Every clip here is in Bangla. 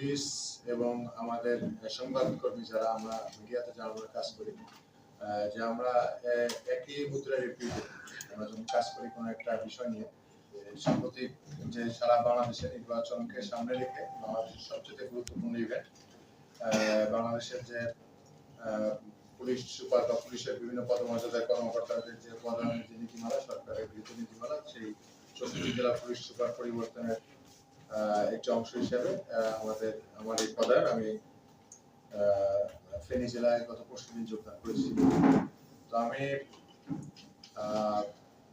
পুলিশ এবং আমাদের সংবাদকর্মী যারা আমরা মিডিয়াতে কাজ করি যে আমরা একই আমরা যখন কাজ করি কোনো একটা বিষয় নিয়ে যে সারা বাংলাদেশের নির্বাচনকে সামনে রেখে বাংলাদেশের সবচেয়ে গুরুত্বপূর্ণ ইভেন্ট বাংলাদেশের যে পুলিশ, সুপার বা পুলিশের বিভিন্ন পদমর্যাদার কর্মকর্তাদের যে পদায়নের যে নীতিমালা, সরকারের গৃহীত নীতিমালা, সেই চৌষট্টি জেলা পুলিশ সুপার পরিবর্তনের একটি অংশ হিসেবে আমাদের, আমার এই পদায়ন, আমি ফেনী জেলায় গত পরশু দিন যোগদান করেছি। তো আমি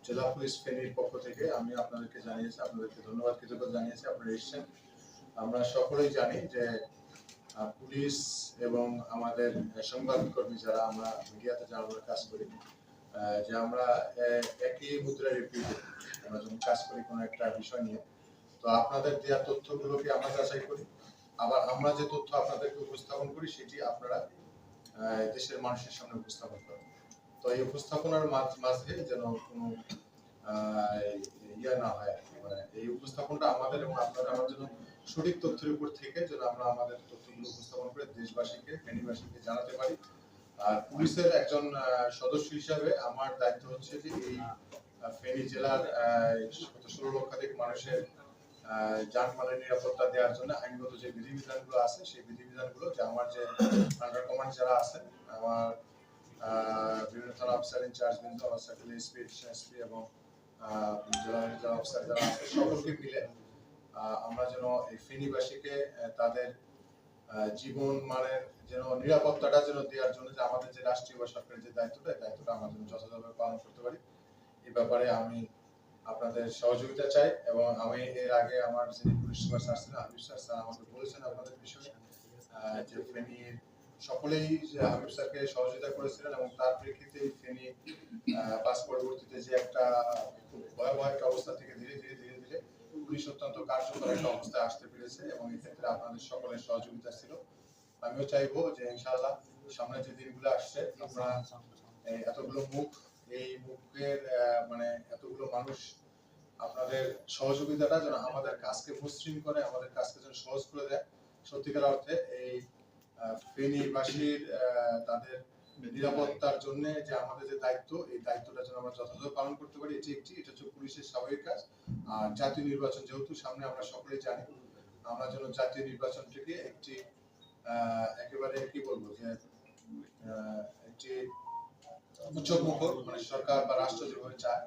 জেলা পুলিশ ফেনীর পক্ষ থেকে আমি আপনাদেরকে জানিয়েছি, আপনাদেরকে ধন্যবাদ, কৃতজ্ঞতা জানিয়েছি, আপনারা এসেছেন। আমরা সকলেই জানি যে পুলিশ এবং আমাদের সংবাদকর্মী যারা আমরা মিডিয়াতে যারা আমরা কাজ করি যে আমরা একই মুদ্রার রিপিউটে আমরা যখন কাজ করি কোনো একটা বিষয় নিয়ে তো আপনাদের দেওয়া তথ্যগুলোকে আমরা যাচাই করি? আবার আমরা যে তথ্য আপনাদেরকে উপস্থাপন করি, সেটি আপনারা দেশের মানুষের সামনে উপস্থাপন করেন। তো এই উপস্থাপনার মাঝে যেন কোনো ইয়ে না হয় মানে এই উপস্থাপনটা আমাদের এবং আপনারা আমার জন্য সঠিক তথ্যের উপর থেকে যেন আমরা আমাদের তথ্যগুলো উপস্থাপন করে দেশবাসীকে, ফেনীবাসীকে জানাতে পারি। আর পুলিশের একজন সদস্য হিসাবে আমার দায়িত্ব হচ্ছে যে এই ফেনী জেলার ষোলো লক্ষাধিক মানুষের যানমালের নিরাপত্তা দেওয়ার জন্য আইনগত যে বিধিবিধানগুলো আছে, সেই বিধিবিধানগুলো যে আমার যে আন্ডার কমান্ড যারা আমার বিভিন্ন থানা অফিসার ইনচার্জ বিন্দু এসপি এসপি এবং জেলা অফিসার যারা আছে, সকলকে মিলে আমরা যেন এই ফেনীবাসীকে তাদের জীবন মানের যেন নিরাপত্তাটা যেন দেওয়ার জন্য যে আমাদের যে রাষ্ট্রীয় বা সরকারের যে দায়িত্বটা দায়িত্বটা আমরা যেন যথাযথভাবে পালন করতে পারি। এই ব্যাপারে আমি আপনাদের সহযোগিতা চাই এবং আমি এর আগে আমার যিনি পুলিশ সুপার স্যার ছিলেন, হাবিব স্যার স্যার আমাকে বলেছেন আপনাদের বিষয়ে যে ফেনীর সকলেই যে হাবিব স্যারকে সহযোগিতা করেছিলেন এবং তার প্রেক্ষিতে ফেনী পাস পরবর্তীতে যে একটা খুব ভয়াবহ একটা অবস্থা থেকে ধীরে ধীরে ধীরে ধীরে পুলিশ অত্যন্ত কার্যকর একটা অবস্থায় আসতে পেরেছে এবং এক্ষেত্রে আপনাদের সকলের সহযোগিতা ছিল। আমিও চাইব যে ইনশাআল্লাহ সামনে যে দিনগুলো আসছে এই এতগুলো মুখ, এই মুখের মানুষ আপনাদের সহযোগিতাটা যেন আমাদের কাজকে মসৃণ করে, আমাদের কাজকে যেন সহজ করে দেয়। সত্যিকার অর্থে এই ফেনীবাসীর তাদের নিরাপত্তার জন্য যে আমাদের যে দায়িত্ব, এই দায়িত্বটা যেন আমরা যথাযথ পালন করতে পারি, এটি একটি, এটা হচ্ছে পুলিশের স্বাভাবিক কাজ। আর জাতীয় নির্বাচন যেহেতু সামনে আমরা সকলেই জানি, আমরা যেন জাতীয় নির্বাচনটিকে একটি একেবারে কি বলব যে একটি উচ্চমুখর মানে সরকার বা রাষ্ট্র যেভাবে চায়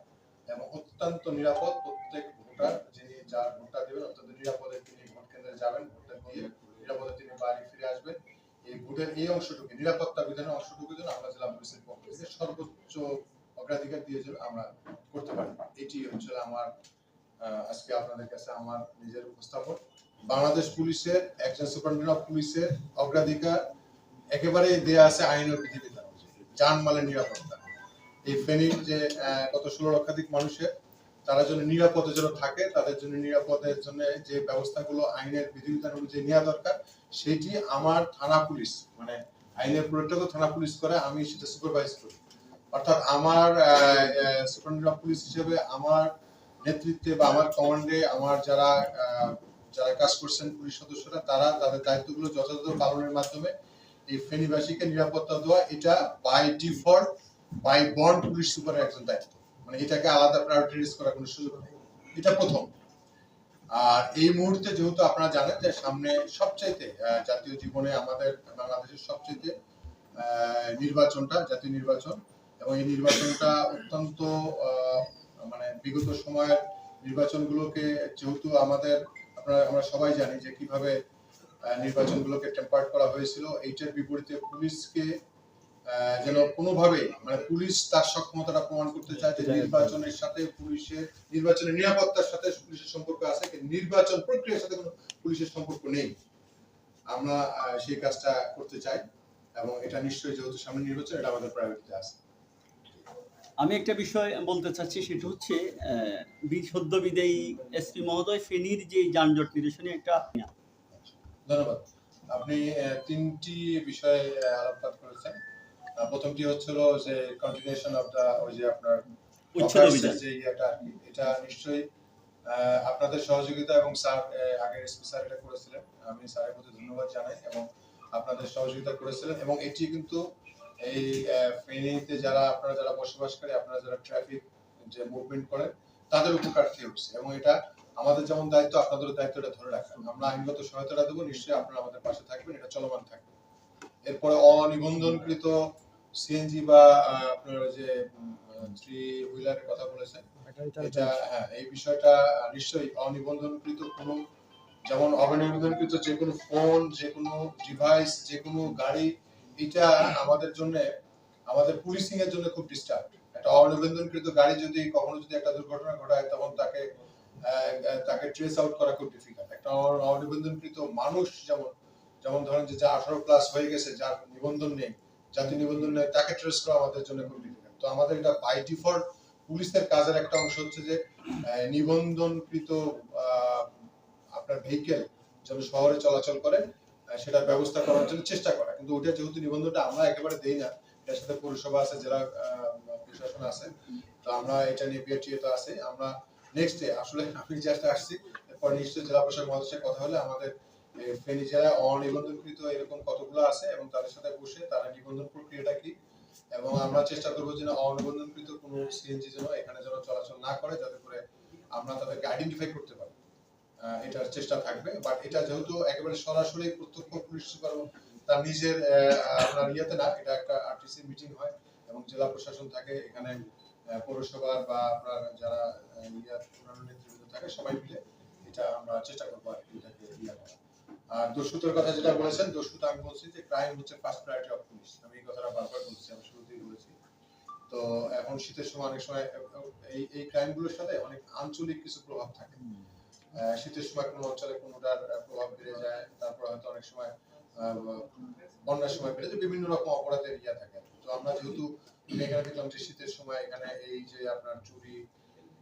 এবং অত্যন্ত নিরাপদ প্রত্যেক ভোটার যিনি যার ভোটটা দেবেন, অত্যন্ত নিরাপদে তিনি ভোট কেন্দ্রে যাবেন, ভোটটা দিয়ে নিরাপদে তিনি বাড়ি ফিরে আসবেন। এই ভোটের এই অংশটুকু, নিরাপত্তা বিধানের অংশটুকু যেন আমরা জেলা পুলিশের পক্ষ থেকে সর্বোচ্চ অগ্রাধিকার দিয়ে যেন আমরা করতে পারি। এটি হচ্ছে আমার আজকে আপনাদের কাছে আমার নিজের উপস্থাপন। বাংলাদেশ পুলিশের, একজন সুপারিনটেন্ডেন্ট অফ পুলিশের অগ্রাধিকার একেবারে দেয়া আছে আইন ও বিধিবিধান যানমালের নিরাপত্তা। এই ফেনীর যে গত ষোলো লক্ষাধিক মানুষের তারা যেন নিরাপদে যেন থাকে, তাদের জন্য নিরাপদের জন্য যে ব্যবস্থাগুলো আইনের বিধিবিধান অনুযায়ী নেওয়া দরকার, সেটি আমার থানা পুলিশ মানে আইনের প্রয়োগটা তো থানা পুলিশ করে, আমি সেটা সুপারভাইজ করি। অর্থাৎ আমার সুপারিনটেন্ডেন্ট পুলিশ হিসেবে আমার নেতৃত্বে বা আমার কমান্ডে আমার যারা যারা কাজ করছেন পুলিশ সদস্যরা, তারা তাদের দায়িত্বগুলো যথাযথ পালনের মাধ্যমে এই ফেনীবাসীকে নিরাপত্তা দেওয়া, এটা by default by bond police সুপারের একজন দায়িত্ব। মানে এটাকে আলাদা প্রায়োরিটাইজ করার কোনো সুযোগ নেই। এটা প্রথম। আর এই মুহূর্তে যেহেতু আপনারা জানেন যে সামনে সবচাইতে জাতীয় জীবনে আমাদের বাংলাদেশের সবচাইতে নির্বাচনটা, জাতীয় নির্বাচন, এবং এই নির্বাচনটা অত্যন্ত মানে বিগত সময়ের নির্বাচনগুলোকে যেহেতু আমাদের, আপনারা, আমরা সবাই জানি যে কীভাবে নির্বাচনগুলোকে টেম্পার্ড করা হয়েছিল, এইটার বিপরীতে পুলিশকে যেন কোনোভাবে মানে পুলিশ তার সক্ষমতাটা প্রমাণ করতে চায় যে নির্বাচনের সাথে পুলিশের নির্বাচনের নিরাপত্তার সাথে পুলিশের সম্পর্ক আছে কিন্তু নির্বাচন প্রক্রিয়ার সাথে কোনো পুলিশের সম্পর্ক নেই। আমরা সেই কাজটা করতে চাই এবং এটা নিশ্চয়ই যেহেতু সামনে নির্বাচন এটা আমাদের প্রায়োরিটিতে আছে। আমি একটা বিষয় বলতে চাচ্ছি সেটা হচ্ছে সদ্য বিদায়ী এসপি মহোদয় ফেনীর যে যানজট নিরসনে একটা ধন্যবাদ। আপনি তিনটি বিষয়ে আলোকপাত করেছেন। প্রথমটি হচ্ছিল যে কন্টিনিউশন অফ দা ওই যে আপনার যে কি, এটা নিশ্চয়ই আপনাদের সহযোগিতা এবং স্যার আহ, আগে এসপি স্যার এটা করেছিলেন। আমি স্যারের প্রতি ধন্যবাদ জানাই এবং আপনাদের সহযোগিতা করেছিলেন এবং এটি কিন্তু এই ফেনীতে যারা আপনারা যারা বসবাস করে আপনারা যারা ট্রাফিক যে মুভমেন্ট করেন তাদের উপকার্থী হচ্ছে? এবং এটা আমাদের যেমন দায়িত্ব আপনাদেরও দায়িত্বটা ধরে রাখা আমরা আইনগত সহায়তা দেবো নিশ্চয়ই আপনারা আমাদের পাশে থাকবেন এটা চলমান থাকবে। এরপরে অনিবন্ধনকৃত সিএনজি বা আপনার যে থ্রি হুইলারের কথা বলেছেন এটা হ্যাঁ এই বিষয়টা নিশ্চয়ই অনিবন্ধনকৃত কোনো যেমন অনিবন্ধনকৃত যে কোনো ফোন যে কোনো ডিভাইস যে কোনো গাড়ি এটা আমাদের জন্য আমাদের পুলিশিং এর জন্য খুব ডিস্টার্ব একটা অনিবন্ধনকৃত গাড়ি যদি কখনো যদি একটা দুর্ঘটনা ঘটায় তখন তাকে তাকে ট্রেস আউট করা খুব ডিফিকাল্ট একটা অনিবন্ধনকৃত মানুষ যেমন যেমন ধরেন যে যা আঠারো প্লাস হয়ে গেছে যার নিবন্ধন নেই জাতীয় নিবন্ধন নেই তাকে ট্রেস করা আমাদের জন্য খুব ডিফিকাল্ট তো আমাদের এটা বাই ডিফল্ট পুলিশের কাজের একটা অংশ হচ্ছে যে নিবন্ধনকৃত আপনার ভেহিকেল যেন শহরে চলাচল করে সেটার ব্যবস্থা করার জন্য চেষ্টা করা। কিন্তু ওটা যেহেতু নিবন্ধনটা আমরা একেবারে দেই না, এটার সাথে পৌরসভা আছে, জেলা প্রশাসন আছে, তো আমরা এটা নিয়ে বিএটিএ তো আছে। আমরা নেক্সট ডে আসলে আমি জাস্ট আসছি, এরপর নিশ্চয়ই জেলা প্রশাসক মহাদয়ের সাথে কথা হলে আমাদের ফেনী জেলায় অনিবন্ধনকৃত এরকম কতগুলো আছে এবং তাদের সাথে বসে তারা নিবন্ধন প্রক্রিয়াটা কি? এবং আমরা চেষ্টা করব যেন অনিবন্ধনকৃত সিএনজি যেন এখানে যেন চলাচল না করে যাতে করে আমরা তাদেরকে আইডেন্টিফাই করতে পারি। এটার চেষ্টা থাকবে। বাট এটা যেহেতু একেবারে সরাসরি প্রত্যক্ষ পুলিশ সুপার তার নিজের আপনার ইয়েতে না, এটা একটা আরটিসি মিটিং হয় এবং জেলা প্রশাসন থাকে, এখানে পৌরসভার বা আপনার যারা অন্যান্য নেতৃবৃন্দ থাকে, সবাই মিলে এটা আমরা চেষ্টা করব আর কি এটাকে করা আর দস্যুতার কথা যেটা বলেছেন দস্যুতা আমি বলছি যে ক্রাইম হচ্ছে ফার্স্ট প্রায়োরিটি অফ পুলিশ আমি এই কথাটা বারবার বলছি আমি শুরুতেই বলেছি। তো এখন শীতের সময় অনেক সময় এই এই ক্রাইমগুলোর সাথে অনেক আঞ্চলিক কিছু প্রভাব থাকে। শীতের সময় কোনো অঞ্চলে কোনোটার প্রভাব বেড়ে যায় তারপর হয়তো অনেক সময় বন্যার সময় বেড়ে যায় বিভিন্ন রকম অপরাধের ইয়া থাকে। তো আমরা যেহেতু এখানে দেখলাম যে শীতের সময় এখানে এই যে আপনার চুরি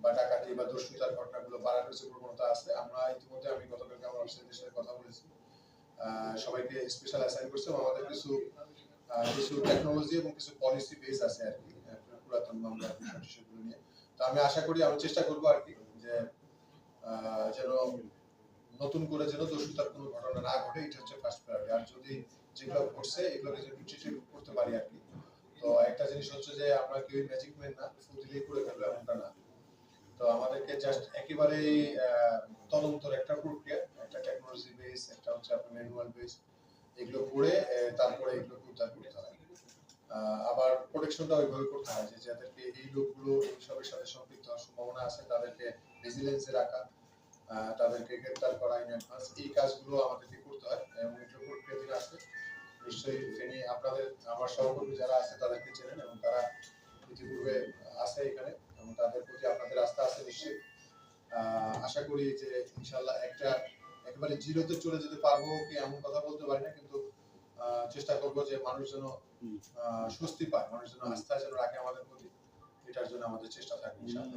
বা ডাকাতি বা দস্যুতার ঘটনাগুলো বাড়ানোর যে প্রবণতা আছে। আমরা ইতিমধ্যে, আমি গতকালকে আমার অফিসের সাথে কথা বলেছি। সবাইকে স্পেশাল অ্যাসাইন করছে আমাদের কিছু কিছু টেকনোলজি এবং কিছু পলিসি বেস আছে আর কি পুরাতন মামলা নিয়ে। তো আমি আশা করি, আমি চেষ্টা করব আর কি যে যেন নতুন করে যেন দস্যুতার কোনো ঘটনা না ঘটে, এটা হচ্ছে ফার্স্ট প্রায়োরিটি আর যদি যেগুলো ঘটছে, এগুলোকে যদি ট্রিট করতে পারি আর কি। তো একটা জিনিস হচ্ছে যে, আমরা কেউ ম্যাজিক ম্যান না ফু দিলেই করে ফেলব এমনটা না। তো আমাদেরকে জাস্ট একেবারেই আহ, তদন্তর একটা প্রক্রিয়া একটা টেকনোলজি বেস একটা হচ্ছে আপনার ম্যানুয়াল বেস এগুলো করে তারপরে এগুলো উদ্ধার করতে হয়। আবার প্রোটেকশনটা ওইভাবে করতে হয় যে যাদেরকে এই লোকগুলো এইসবের সাথে সম্পৃক্ত হওয়ার সম্ভাবনা আছে তাদেরকে ভিজিলেন্সে রাখা তাদেরকে গ্রেপ্তার করা ইন অ্যাডভান্স এই কাজগুলো আমাদেরকে করতে হয় এবং এগুলো প্রক্রিয়াধীন আছে নিশ্চয়ই ফেনী আপনাদের আমার সহকর্মী যারা আছে তাদেরকে চেনেন এবং তারা ইতিপূর্বে আছে এখানে। আস্থা আছে নিশ্চয়ই। আহ, আশা করি যে ইনশাল্লাহ একটা একেবারে জিরোতে চলে যেতে পারব কি এমন কথা বলতে পারি না কিন্তু আহ, চেষ্টা করব যে মানুষ যেন আহ, স্বস্তি পায় মানুষ যেন আস্থা যেন রাখে আমাদের প্রতি। এটার জন্য আমাদের চেষ্টা থাকবে ইনশাআল্লাহ।